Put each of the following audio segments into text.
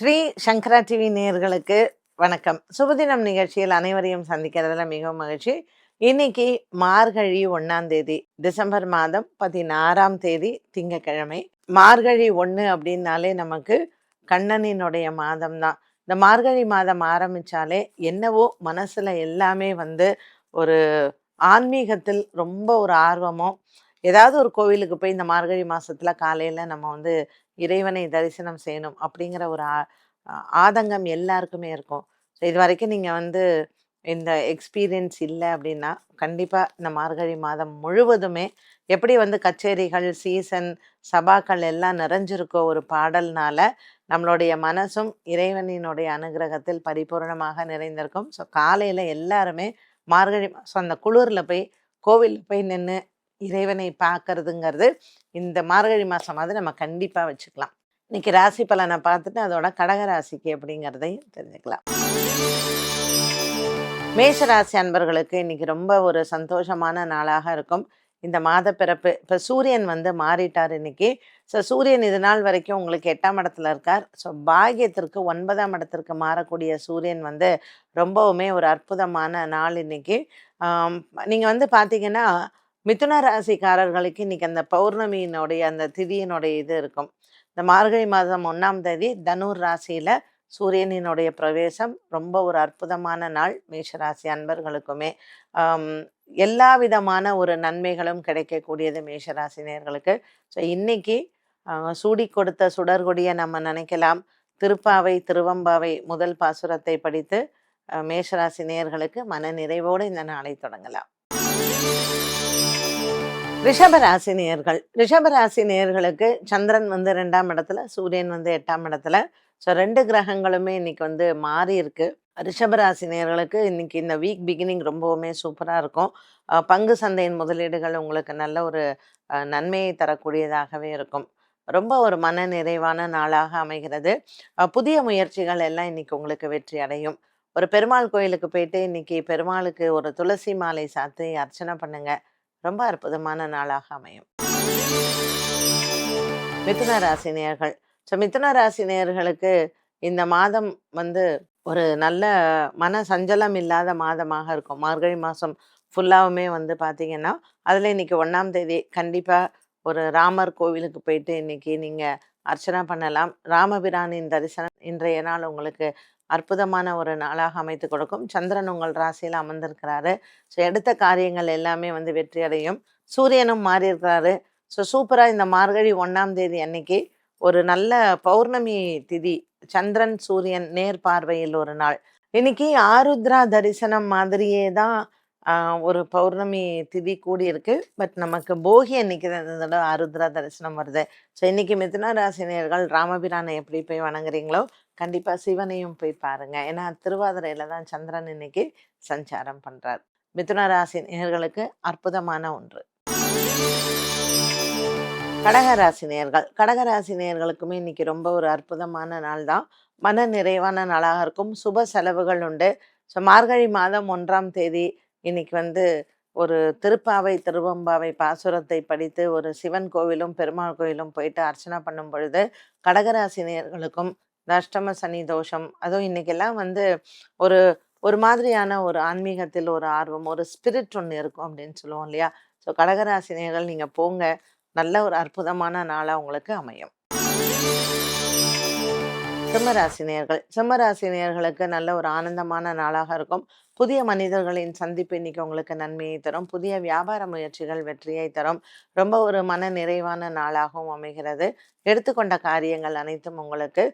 ஸ்ரீ சங்கரா TV நேர்களுக்கு வணக்கம். சுபதினம் நிகழ்ச்சியில் அனைவரையும் சந்திக்கிறதுல மிகவும் மகிழ்ச்சி. இன்னைக்கு மார்கழி ஒன்னாம் தேதி டிசம்பர் மாதம் பதினாறாம் தேதி திங்கக்கிழமை மார்கழி ஒன்று அப்படின்னாலே நமக்கு கண்ணனினுடைய மாதம் தான். இந்த மார்கழி மாதம் ஆரம்பிச்சாலே என்னவோ மனசில் எல்லாமே வந்து ஒரு ஆன்மீகத்தில் ரொம்ப ஒரு ஆர்வமும் ஏதாவது ஒரு கோவிலுக்கு போய் இந்த மார்கழி மாசத்துல காலையில நம்ம வந்து இறைவனை தரிசனம் செய்யணும் அப்படிங்கிற ஒரு ஆதங்கம் எல்லாருக்குமே இருக்கும். ஸோ இது வரைக்கும் நீங்கள் வந்து இந்த எக்ஸ்பீரியன்ஸ் இல்லை அப்படின்னா கண்டிப்பாக இந்த மார்கழி மாதம் முழுவதுமே எப்படி வந்து கச்சேரிகள் சீசன் சபாக்கள் எல்லாம் நிறைஞ்சிருக்கோ ஒரு பாடல்னால நம்மளுடைய மனசும் இறைவனினுடைய அனுகிரகத்தில் பரிபூரணமாக நிறைந்திருக்கும். ஸோ காலையில் எல்லாருமே மார்கழி மாதம் அந்த குளிரில் போய் கோவிலில் போய் நின்று இறைவனை பார்க்கறதுங்கிறது இந்த மார்கழி மாதமாவது நம்ம கண்டிப்பாக வச்சுக்கலாம். இன்னைக்கு ராசி பலனை பார்த்துட்டு அதோட கடக ராசிக்கு அப்படிங்கிறதையும் தெரிஞ்சுக்கலாம். மேஷராசி அன்பர்களுக்கு இன்னைக்கு ரொம்ப ஒரு சந்தோஷமான நாளாக இருக்கும். இந்த மாத பிறப்பு இப்போ சூரியன் வந்து மாறிட்டார் இன்னைக்கு. ஸோ சூரியன் இது நாள் வரைக்கும் உங்களுக்கு எட்டாம் இடத்துல இருக்கார். ஸோ பாகியத்திற்கு ஒன்பதாம் இடத்திற்கு மாறக்கூடிய சூரியன் வந்து ரொம்பவுமே ஒரு அற்புதமான நாள் இன்னைக்கு. நீங்கள் வந்து பார்த்தீங்கன்னா மிதுன ராசிக்காரர்களுக்கு இன்னைக்கு அந்த பௌர்ணமியினுடைய அந்த திதியினுடைய இது இருக்கும். இந்த மார்கழி மாதம் ஒன்றாம் தேதி தனுர் ராசியில சூரியனினுடைய பிரவேசம். ரொம்ப ஒரு அற்புதமான நாள். மேஷராசி அன்பர்களுக்குமே. எல்லா விதமான ஒரு நன்மைகளும் கிடைக்கக்கூடியது மேஷராசினியர்களுக்கு ஸோ இன்னைக்கு சூடி கொடுத்த சுடர்கொடியை நம்ம நினைக்கலாம். திருப்பாவை திருவம்பாவை முதல் பாசுரத்தை படித்து மேஷராசினியர்களுக்கு மேஷராசி மன நிறைவோடு இந்த நாளை தொடங்கலாம். ரிஷபராசி நேர்கள் ரிஷபராசி நேர்களுக்கு சந்திரன் வந்து ரெண்டாம் இடத்துல சூரியன் வந்து எட்டாம் இடத்துல. ஸோ ரெண்டு கிரகங்களுமே இன்னைக்கு வந்து மாறி இருக்கு. ரிஷபராசி நேர்களுக்கு இன்னைக்கு இந்த வீக் பிகினிங் ரொம்பவுமே சூப்பராக இருக்கும். பங்கு சந்தையின் முதலீடுகள் உங்களுக்கு நல்ல ஒரு நன்மையை தரக்கூடியதாகவே இருக்கும். ரொம்ப ஒரு மன நிறைவான நாளாக அமைகிறது. புதிய முயற்சிகள் எல்லாம் இன்னைக்கு உங்களுக்கு வெற்றி அடையும். ஒரு பெருமாள் கோயிலுக்கு போயிட்டு இன்னைக்கு பெருமாளுக்கு ஒரு துளசி மாலை சாத்து அர்ச்சனை பண்ணுங்க. ரொம்ப அற்புதமான நாளாக அமையும். மிதுன ராசி நேயர்கள். ஸோ மிதுன ராசி நேயர்களுக்கு இந்த மாதம் வந்து ஒரு நல்ல மன சஞ்சலம் இல்லாத மாதமாக இருக்கும். மார்கழி மாதம் ஃபுல்லாகவுமே வந்து பார்த்தீங்கன்னா அதில் இன்றைக்கி ஒன்றாம் தேதி கண்டிப்பாக ஒரு ராமர் கோவிலுக்கு போயிட்டு இன்னைக்கு நீங்கள் அர்ச்சனை பண்ணலாம். ராமபிரானின் தரிசனம் இன்றைய நாள் உங்களுக்கு அற்புதமான ஒரு நாளாக அமைத்து கொடுக்கும். சந்திரன் உங்கள் ராசியில் அமர்ந்திருக்கிறாரு. ஸோ எடுத்த காரியங்கள் எல்லாமே வந்து வெற்றி அடையும். சூரியனும் மாறி இருக்கிறாரு ஸோ சூப்பராக இந்த மார்கழி ஒன்றாம் தேதி அன்னைக்கு ஒரு நல்ல பௌர்ணமி திதி சந்திரன் சூரியன் நேர் பார்வையில் ஒரு நாள். இன்னைக்கு ஆருத்ரா தரிசனம் மாதிரியே தான் ஒரு பௌர்ணமி திதி கூடி இருக்கு. பட் நமக்கு போகி அன்னைக்கு தான் இந்த தடவை ஆருத்ரா தரிசனம் வருது. ஸோ இன்னைக்கு மிதுன ராசினியர்கள் ராமபிரானை எப்படி போய் வணங்குறீங்களோ கண்டிப்பாக சிவனையும் போய் பாருங்க. ஏன்னா திருவாதிரையில தான் சந்திரன் இன்னைக்கு சஞ்சாரம் பண்றார். மிதுன ராசி நேர்களுக்கு அற்புதமான ஒன்று. கடகராசி நேர்கள் கடகராசி நேர்களுக்குமே இன்னைக்கு ரொம்ப ஒரு அற்புதமான நாள் தான். மன நிறைவான நாளாக இருக்கும். சுப செலவுகள் உண்டு. ஸோ மார்கழி மாதம் ஒன்றாம் தேதி இன்னைக்கு வந்து ஒரு திருப்பாவை திருவம்பாவை பாசுரத்தை படித்து ஒரு சிவன் கோவிலும் பெருமாள் கோவிலும் போயிட்டு அர்ச்சனை பண்ணும் பொழுது கடகராசினியர்களுக்கும் இந்த அஷ்டம சனி தோஷம் அதுவும் இன்னைக்கெல்லாம் வந்து ஒரு ஒரு மாதிரியான ஒரு ஆன்மீகத்தில் ஒரு ஆர்வம் ஒரு ஸ்பிரிட் ஒன்று இருக்கும் அப்படின்னு சொல்லுவோம் இல்லையா? ஸோ கடகராசினியர்கள் நீங்கள் போங்க. நல்ல ஒரு அற்புதமான நாளாக உங்களுக்கு அமையும். சிம்மராசினியர்கள். சிம்மராசினியர்களுக்கு நல்ல ஒரு ஆனந்தமான நாளாக இருக்கும். புதிய மனிதர்களின் சந்திப்பு இன்னைக்கு உங்களுக்கு நன்மையை தரும். புதிய வியாபார முயற்சிகள் வெற்றியை தரும். ரொம்ப ஒரு மன நிறைவான நாளாகவும் அமைகிறது. எடுத்துக்கொண்ட காரியங்கள் அனைத்தும் உங்களுக்கு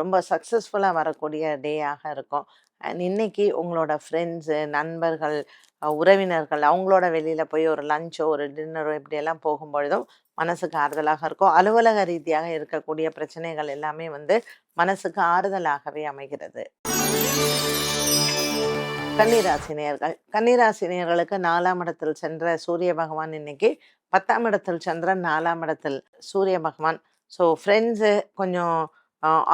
ரொம்ப சக்ஸஸ்ஃபுல்லாக வரக்கூடிய டேயாக இருக்கும். அண்ட் இன்னைக்கு உங்களோட ஃப்ரெண்ட்ஸு நண்பர்கள் உறவினர்கள் அவங்களோட வெளியில் போய் ஒரு லஞ்சோ ஒரு டின்னரோ இப்படியெல்லாம் போகும்பொழுதும் மனசுக்கு ஆறுதலாக இருக்கும். அலுவலக ரீதியாக இருக்கக்கூடிய பிரச்சனைகள் எல்லாமே வந்து மனசுக்கு ஆறுதலாகவே அமைகிறது. கன்னிராசினியர்கள் கன்னிராசினியர்களுக்கு நாலாம் இடத்தில் சென்ற சூரிய பகவான் இன்னைக்கு பத்தாம் இடத்தில் சந்திரன் நாலாம் இடத்தில் சூரிய பகவான். ஸோ ஃப்ரெண்ட்ஸு கொஞ்சம்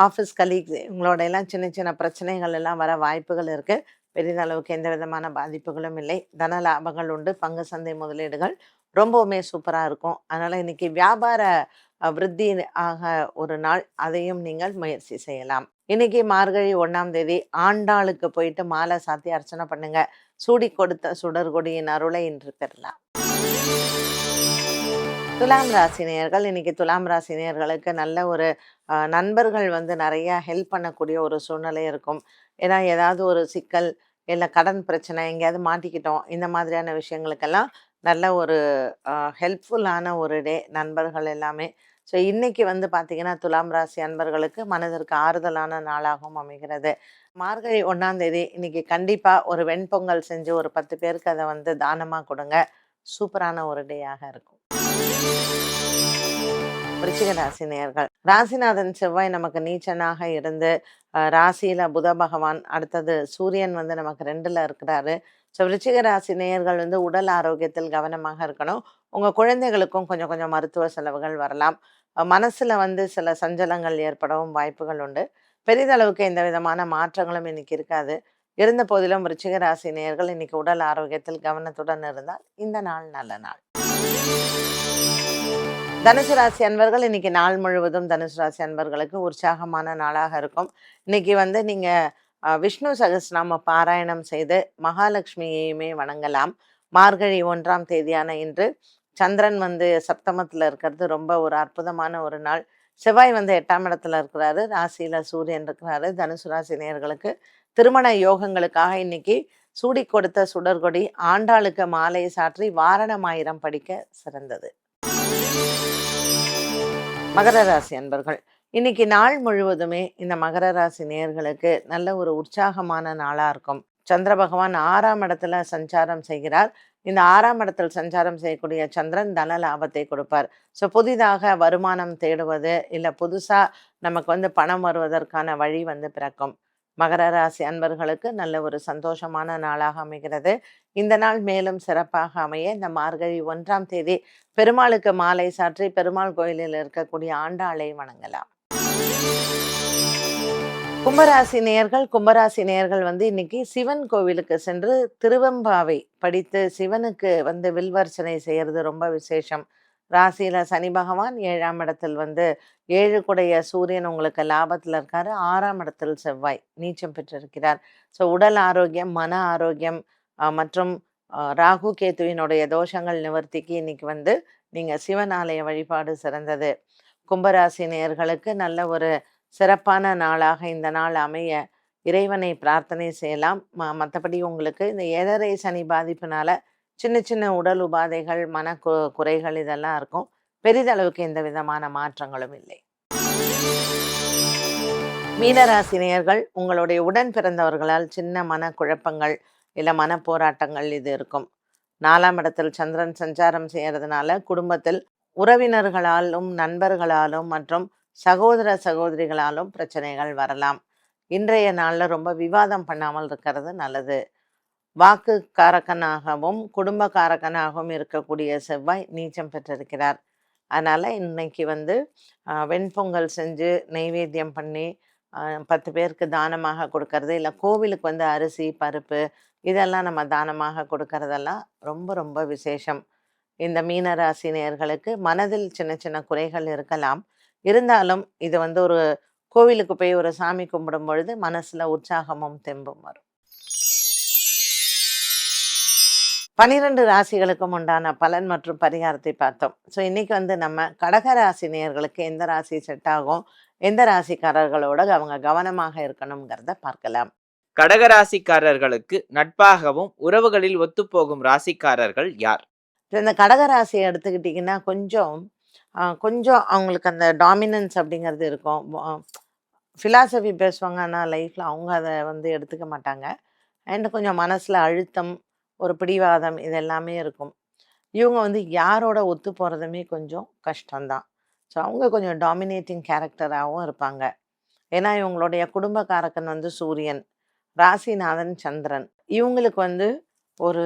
ஆஃபீஸ் கலீக்ஸ் இவங்களோட எல்லாம் சின்ன சின்ன பிரச்சனைகள் எல்லாம் வர வாய்ப்புகள் இருக்குது பெரிதளவுக்கு எந்த விதமான பாதிப்புகளும் இல்லை. தன லாபங்கள் உண்டு. பங்கு சந்தை முதலீடுகள் ரொம்பவுமே சூப்பராக இருக்கும். அதனால் இன்னைக்கு வியாபார விருத்தி ஆக ஒரு நாள் அதையும் நீங்கள் முயற்சி செய்யலாம். இன்னைக்கு மார்கழி ஒன்றாம் தேதி ஆண்டாளுக்கு போயிட்டு மாலை சாத்தி அர்ச்சனை பண்ணுங்க. சூடி கொடுத்த சுடர்கொடியின் அருளை இன்று பெறலாம். துலாம் ராசி நேயர்கள் இன்னைக்கு துலாம் ராசி நேயர்களுக்கு நல்ல ஒரு நண்பர்கள் வந்து நிறைய ஹெல்ப் பண்ணக்கூடிய ஒரு சூழ்நிலை இருக்கும். ஏன்னா ஏதாவது ஒரு சிக்கல் இல்லை கடன் பிரச்சனை எங்கேயாவது மாட்டிக்கிட்டோம் இந்த மாதிரியான விஷயங்களுக்கெல்லாம் நல்ல ஒரு ஹெல்ப்ஃபுல்லான ஒரு டே நண்பர்கள் எல்லாமே. ஸோ இன்னைக்கு வந்து பார்த்தீங்கன்னா துலாம் ராசி அன்பர்களுக்கு மனதிற்கு ஆறுதலான நாளாகவும் அமைகிறது. மார்கழி ஒன்றாந்தேதி இன்றைக்கி இன்னைக்கு கண்டிப்பாக ஒரு வெண்பொங்கல் செஞ்சு ஒரு பத்து பேருக்கு அதை வந்து தானமாக கொடுங்க. சூப்பரான ஒரு டேயாக இருக்கும். விருச்சிக ராசி நேர்கள் ராசிநாதன் செவ்வாய் நமக்கு நீச்சனாக இருந்து ராசியில புத பகவான் அடுத்தது சூரியன் வந்து நமக்கு ரெண்டுல இருக்கிறாரு. ஸோ விருச்சிக ராசி நேயர்கள் வந்து உடல் ஆரோக்கியத்தில் கவனமாக இருக்கணும். உங்க குழந்தைகளுக்கும் கொஞ்சம் கொஞ்சம் மருத்துவ செலவுகள் வரலாம். மனசில் மனசுல வந்து சில சஞ்சலங்கள் ஏற்படவும் வாய்ப்புகள் உண்டு. பெரிதளவுக்கு எந்த விதமான மாற்றங்களும் இன்னைக்கு இருக்காது. இருந்த போதிலும் விருச்சிக ராசி நேயர்கள் இன்னைக்கு உடல் ஆரோக்கியத்தில் கவனத்துடன் இருந்தால் இந்த நாள் நல்ல நாள். தனுசு ராசி அன்பர்கள் இன்னைக்கு நாள் முழுவதும் தனுசு ராசி அன்பர்களுக்கு உற்சாகமான நாளாக இருக்கும். இன்னைக்கு வந்து நீங்க விஷ்ணு சகஸ்ரநாம பாராயணம் செய்து மகாலட்சுமியையுமே வணங்கலாம். மார்கழி ஒன்றாம் தேதியான இன்று சந்திரன் வந்து சப்தமத்துல இருக்கிறது. ரொம்ப ஒரு அற்புதமான ஒரு நாள். செவ்வாய் வந்து எட்டாம் இடத்துல இருக்கிறாரு. ராசியில சூரியன் இருக்கிறாரு. தனுசு ராசி நேர்களுக்கு திருமண யோகங்களுக்காக இன்னைக்கு சூடி கொடுத்த சுடர்கொடி ஆண்டாளுக்கு மாலை சாற்றி வாரணமாயிரம் படிக்க சிறந்தது. மகர ராசி அன்பர்கள் இன்னைக்கு நாள் முழுவதுமே இந்த மகர ராசி நேயர்களுக்கு நல்ல ஒரு உற்சாகமான நாளா இருக்கும். சந்திர பகவான் ஆறாம் இடத்துல சஞ்சாரம் செய்கிறார். இந்த ஆறாம் இடத்தில் சஞ்சாரம் செய்யக்கூடிய சந்திரன் தன லாபத்தை கொடுப்பார். ஸோ புதிதாக வருமானம் தேடுவது இல்லை புதுசாக நமக்கு வந்து பணம் வருவதற்கான வழி வந்து பிறக்கும். மகர ராசி அன்பர்களுக்கு நல்ல ஒரு சந்தோஷமான நாளாக அமைகிறது. இந்த நாள் மேலும் சிறப்பாக அமைய இந்த மார்கழி ஒன்றாம் தேதி பெருமாளுக்கு மாலை சாற்றி பெருமாள் கோயிலில் இருக்கக்கூடிய ஆண்டாளை வணங்கலாம். கும்பராசி நேயர்கள் கும்பராசி நேயர்கள் வந்து இன்னைக்கு சிவன் கோவிலுக்கு சென்று திருவெம்பாவை படித்து சிவனுக்கு வந்து வில்வர்ச்சனை செய்யறது ரொம்ப விசேஷம். ராசியில் சனி பகவான் ஏழாம் இடத்தில் வந்து ஏழு குடைய சூரியன் உங்களுக்கு லாபத்தில் இருக்காரு. ஆறாம் இடத்தில் செவ்வாய் நீச்சம் பெற்றிருக்கிறார். ஸோ உடல் ஆரோக்கியம் மன ஆரோக்கியம் மற்றும் ராகு கேத்துவினுடைய தோஷங்கள் நிவர்த்திக்கு இன்னைக்கு வந்து நீங்கள் சிவன் ஆலய வழிபாடு சிறந்தது. கும்பராசி நேயர்களுக்கு நல்ல ஒரு சிறப்பான நாளாக இந்த நாள் அமைய இறைவனை பிரார்த்தனை செய்யலாம். ம மற்றபடி உங்களுக்கு இந்த ஏழரை சனி பாதிப்புனால சின்ன சின்ன உடல் உபாதைகள் மன கு குறைகள் இதெல்லாம் இருக்கும். பெரிதளவுக்கு எந்த விதமான மாற்றங்களும் இல்லை. மீனராசினியர்கள் உங்களுடைய உடன் பிறந்தவர்களால் சின்ன மன குழப்பங்கள் இல்லை மன போராட்டங்கள் இது இருக்கும். நாலாம் இடத்தில் சந்திரன் சஞ்சாரம் செய்யறதுனால குடும்பத்தில் உறவினர்களாலும் நண்பர்களாலும் மற்றும் சகோதர சகோதரிகளாலும் பிரச்சனைகள் வரலாம். இன்றைய நாளில் ரொம்ப விவாதம் பண்ணாமல் இருக்கிறது நல்லது. வாக்கு காரகனாகவும் குடும்ப காரகனாகவும் இருக்கக்கூடிய செவ்வாய் நீச்சம் பெற்றிருக்கிறார். அதனால் இன்னைக்கு வந்து வெண்பொங்கல் செஞ்சு நெய்வேத்தியம் பண்ணி பத்து பேருக்கு தானமாக கொடுக்கறது இல்லை கோவிலுக்கு வந்து அரிசி பருப்பு இதெல்லாம் நம்ம தானமாக கொடுக்கறதெல்லாம் ரொம்ப ரொம்ப விசேஷம். இந்த மீனராசி நேர்களுக்கு மனதில் சின்ன சின்ன குறைகள் இருக்கலாம். இருந்தாலும் இது வந்து ஒரு கோவிலுக்கு போய் ஒரு சாமி கும்பிடும் பொழுது மனசில் உற்சாகமும் தெம்பும் வரும். பனிரெண்டு ராசிகளுக்கும் உண்டான பலன் மற்றும் பரிகாரத்தை பார்த்தோம். ஸோ இன்னைக்கு வந்து நம்ம கடக ராசி நேயர்களுக்கு எந்த ராசி செட் ஆகும்? எந்த ராசிக்காரர்களோட அவங்க கவனமாக இருக்கணுங்கிறத பார்க்கலாம். கடகராசிக்காரர்களுக்கு நட்பாகவும் உறவுகளில் ஒத்துப்போகும் ராசிக்காரர்கள் யார்? இந்த கடக ராசியை எடுத்துக்கிட்டிங்கன்னா கொஞ்சம் கொஞ்சம் அவங்களுக்கு அந்த டாமினன்ஸ் அப்படிங்கிறது இருக்கும். ஃபிலாசபி பேசுவாங்க ஆனால் லைஃப்பில் அவங்க அதை வந்து எடுத்துக்க மாட்டாங்க. அண்ட் கொஞ்சம் மனசில் அழுத்தம் ஒரு பிடிவாதம் இது எல்லாமே இருக்கும். இவங்க வந்து யாரோட ஒத்து போகிறதுமே கொஞ்சம் கஷ்டம்தான். ஸோ அவங்க கொஞ்சம் டாமினேட்டிங் கேரக்டராகவும் இருப்பாங்க. ஏன்னா இவங்களுடைய குடும்பக்காரக்கன் வந்து சூரியன் ராசிநாதன் சந்திரன். இவங்களுக்கு வந்து ஒரு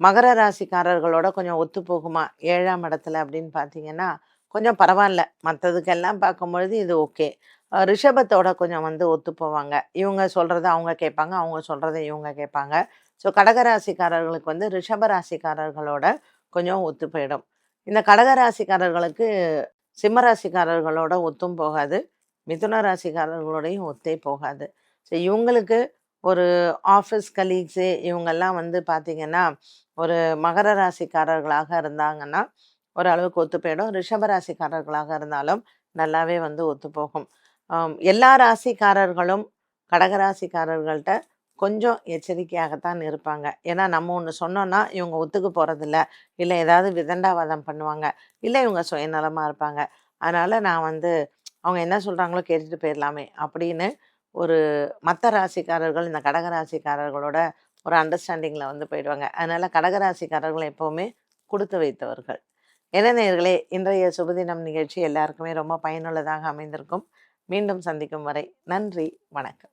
மகர ராசிக்காரர்களோட கொஞ்சம் ஒத்து போகுமா? ஏழாம் இடத்துல அப்படின்னு பார்த்தீங்கன்னா கொஞ்சம் பரவாயில்ல. மற்றதுக்கெல்லாம் பார்க்கும்பொழுது இது ஓகே. ரிஷபத்தோட கொஞ்சம் வந்து ஒத்து போவாங்க. இவங்க சொல்கிறத அவங்க கேட்பாங்க அவங்க சொல்கிறத இவங்க கேட்பாங்க. ஸோ கடகராசிக்காரர்களுக்கு வந்து ரிஷபராசிக்காரர்களோட கொஞ்சம் ஒத்து போயிடும். இந்த கடகராசிக்காரர்களுக்கு சிம்ம ராசிக்காரர்களோட ஒத்தும் போகாது. மிதுன ராசிக்காரர்களோடையும் ஒத்தே போகாது. ஸோ இவங்களுக்கு ஒரு ஆஃபீஸ் கலீக்ஸு இவங்கெல்லாம் வந்து பார்த்திங்கன்னா ஒரு மகர ராசிக்காரர்களாக இருந்தாங்கன்னா ஓரளவுக்கு ஒத்து போயிடும். ரிஷப ராசிக்காரர்களாக இருந்தாலும் நல்லாவே வந்து ஒத்து போகும். எல்லா ராசிக்காரர்களும் கடகராசிக்காரர்கள்ட்ட கொஞ்சம் எச்சரிக்கையாகத்தான் இருப்பாங்க. ஏன்னா நம்ம ஒன்று சொன்னோன்னா இவங்க ஒத்துக்க போகிறதில்ல இல்லை ஏதாவது விதண்டாவாதம் பண்ணுவாங்க. இல்லை இவங்க சுயநலமாக இருப்பாங்க. அதனால் நான் வந்து அவங்க என்ன சொல்கிறாங்களோ கேட்டுட்டு போயிடலாமே அப்படின்னு ஒரு மற்ற ராசிக்காரர்கள் இந்த கடக ராசிக்காரர்களோட ஒரு அண்டர்ஸ்டாண்டிங்கில் வந்து போயிடுவாங்க. அதனால் கடகராசிக்காரர்கள் எப்போவுமே கொடுத்து வைத்தவர்கள். என்ன நேர்களே இன்றைய சுபதினம் நிகழ்ச்சி எல்லாருக்குமே ரொம்ப பயனுள்ளதாக அமைந்திருக்கும். மீண்டும் சந்திக்கும் வரை நன்றி வணக்கம்.